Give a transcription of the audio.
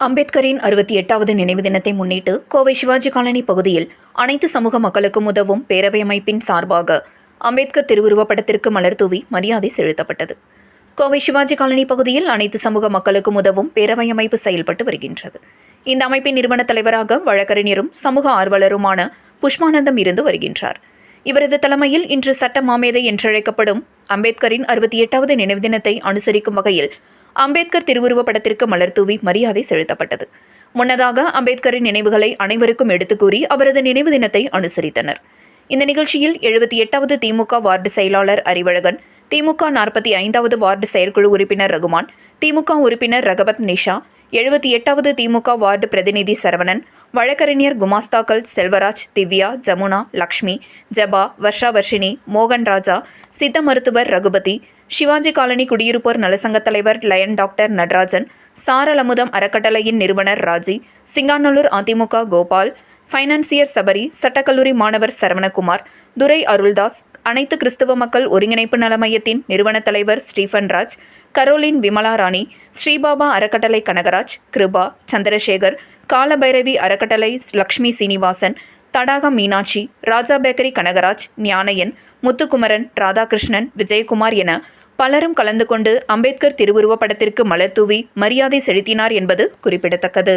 அம்பேத்கரின் அறுபத்தி எட்டாவது நினைவு தினத்தை முன்னிட்டு கோவை சிவாஜி காலனி பகுதியில் அனைத்து சமூக மக்களுக்கும் உதவும் பேரவை அமைப்பின் சார்பாக அம்பேத்கர் திருவுருவப்படத்திற்கு மலர் தூவி மரியாதை செலுத்தப்பட்டது. கோவை சிவாஜி காலனி பகுதியில் அனைத்து சமூக மக்களுக்கும் உதவும் பேரவை அமைப்பு செயல்பட்டு வருகின்றது. இந்த அமைப்பின் நிறுவன தலைவராக வழக்கறிஞரும் சமூக ஆர்வலருமான புஷ்பானந்தம் இருந்து வருகின்றார். இவரது தலைமையில் இன்று சட்ட மாமேதை என்றழைக்கப்படும் அம்பேத்கரின் அறுபத்தி எட்டாவது நினைவு தினத்தை அனுசரிக்கும் வகையில் அம்பேத்கர் திருவுருவப் படத்திற்கு மலர் தூவி மரியாதை செலுத்தப்பட்டது. முன்னதாக அம்பேத்கரின் நினைவுகளை அனைவருக்கும் எடுத்துக்கூறி அவரது நினைவு தினத்தை அனுசரித்தனர். இந்த நிகழ்ச்சியில் எழுபத்தி எட்டாவது திமுக வார்டு செயலாளர் அறிவழகன் திமுக நாற்பத்தி ஐந்தாவது வார்டு செயற்குழு உறுப்பினர் ரகுமான் திமுக உறுப்பினர் ரகபத் நிஷா எழுபத்தி எட்டாவது திமுக வார்டு பிரதிநிதி சரவணன் வழக்கறிஞர் குமாஸ்தாக்கள் செல்வராஜ் திவ்யா ஜமுனா லக்ஷ்மி ஜபா வர்ஷா வர்ஷினி மோகன் ராஜா சித்த மருத்துவர் ரகுபதி சிவாஜி காலனி குடியிருப்போர் நலசங்க தலைவர் லயன் டாக்டர் நடராஜன் சாரலமுதம் அறக்கட்டளையின் நிறுவனர் ராஜி சிங்காநல்லூர் அதிமுக கோபால் ஃபைனான்சியர் சபரி சட்டக்கல்லூரி மாணவர் சரவணகுமார் துரை அருள்தாஸ் அனைத்து கிறிஸ்தவ மக்கள் ஒருங்கிணைப்பு நல மையத்தின் நிறுவன தலைவர் ஸ்டீஃபன் ராஜ் கரோலின் விமலா ராணி ஸ்ரீபாபா அறக்கட்டளை கனகராஜ் கிருபா சந்திரசேகர் காலபைரவி அறக்கட்டளை லக்ஷ்மி சீனிவாசன் தடாகம் மீனாட்சி ராஜா பேக்கரி கனகராஜ் ஞானயன் முத்துக்குமரன் ராதாகிருஷ்ணன் விஜயகுமார் என பலரும் கலந்து கொண்டு அம்பேத்கர் திருவுருவப் படத்திற்கு மலர் தூவி மரியாதை செலுத்தினார் என்பது குறிப்பிடத்தக்கது.